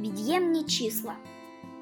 Від'ємні числа.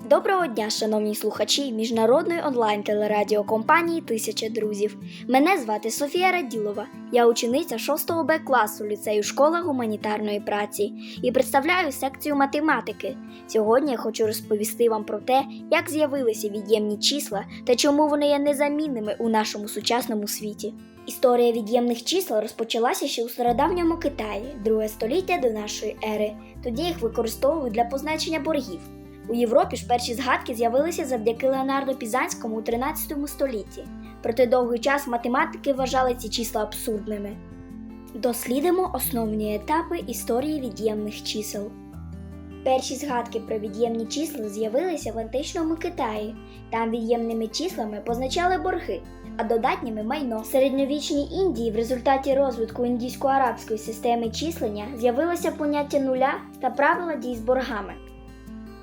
Доброго дня, шановні слухачі міжнародної онлайн телерадіокомпанії Тисяча друзів. Мене звати Софія Раділова. Я учениця 6 Б класу ліцею школа гуманітарної праці і представляю секцію математики. Сьогодні я хочу розповісти вам про те, як з'явилися від'ємні числа та чому вони є незамінними у нашому сучасному світі. Історія від'ємних чисел розпочалася ще у стародавньому Китаї, друге століття до нашої ери. Тоді їх використовують для позначення боргів. У Європі ж перші згадки з'явилися завдяки Леонардо Пізанському у 13 столітті. Проте довгий час математики вважали ці числа абсурдними. Дослідимо основні етапи історії від'ємних чисел. Перші згадки про від'ємні числа з'явилися в античному Китаї. Там від'ємними числами позначали борги, а додатніми майно. В середньовічній Індії в результаті розвитку індійсько-арабської системи числення з'явилося поняття нуля та правила дій з боргами.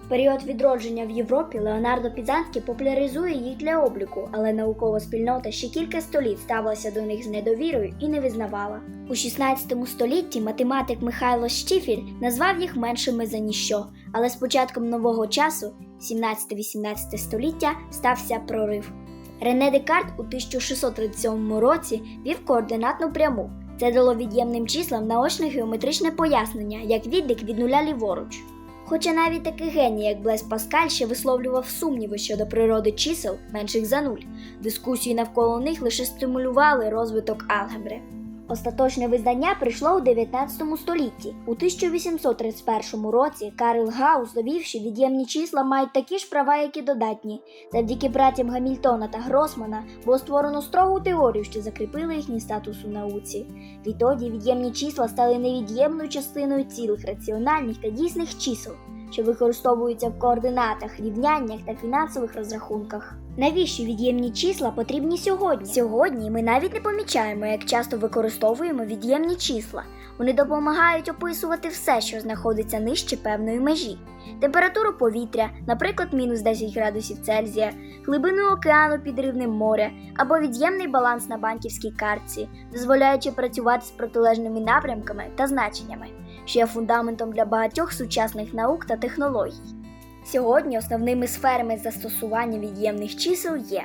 Період відродження в Європі Леонардо Пізанський популяризує їх для обліку, але наукова спільнота ще кілька століть ставилася до них з недовірою і не визнавала. У 16 столітті математик Михайло Штіфіль назвав їх меншими за ніщо, але з початком нового часу, 17-18 століття, стався прорив. Рене Декарт у 1637 році вів координатну пряму. Це дало від'ємним числам наочне геометричне пояснення, як відлік від нуля ліворуч. Хоча навіть такий геній, як Блес Паскаль, ще висловлював сумніви щодо природи чисел менших за нуль, дискусії навколо них лише стимулювали розвиток алгебри. Остаточне визнання прийшло у 19 столітті. У 1831 році Карл Гаус довів, що від'ємні числа мають такі ж права, як і додатні. Завдяки братям Гамільтона та Гросмана було створено строгу теорію, що закріпила їхній статус у науці. Відтоді від'ємні числа стали невід'ємною частиною цілих раціональних та дійсних чисел, що використовуються в координатах, рівняннях та фінансових розрахунках. Навіщо від'ємні числа потрібні сьогодні? Сьогодні ми навіть не помічаємо, як часто використовуємо від'ємні числа. Вони допомагають описувати все, що знаходиться нижче певної межі. Температуру повітря, наприклад, мінус 10 градусів Цельсія, глибину океану під рівнем моря або від'ємний баланс на банківській картці, дозволяючи працювати з протилежними напрямками та значеннями, що є фундаментом для багатьох сучасних наук та технологій. Сьогодні основними сферами застосування від'ємних чисел є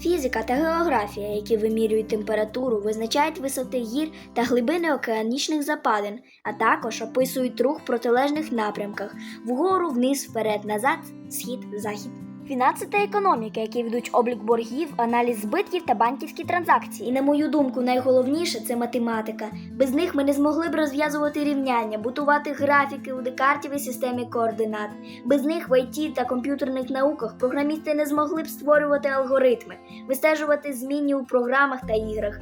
фізика та географія, які вимірюють температуру, визначають висоти гір та глибини океанічних западин, а також описують рух в протилежних напрямках вгору, вниз, вперед, назад, схід, захід. Фінанси та економіка, які ведуть облік боргів, аналіз збитків та банківські транзакції. І на мою думку, найголовніше це математика. Без них ми не змогли б розв'язувати рівняння, будувати графіки у декартівій системі координат. Без них в ІТ та комп'ютерних науках програмісти не змогли б створювати алгоритми, вистежувати зміни у програмах та іграх.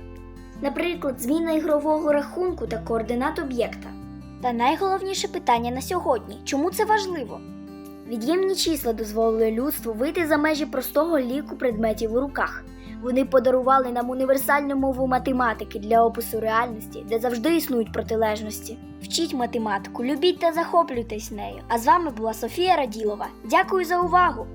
Наприклад, зміна ігрового рахунку та координат об'єкта. Та найголовніше питання на сьогодні чому це важливо? Від'ємні числа дозволили людству вийти за межі простого ліку предметів у руках. Вони подарували нам універсальну мову математики для опису реальності, де завжди існують протилежності. Вчіть математику, любіть та захоплюйтесь нею. А з вами була Софія Раділова. Дякую за увагу!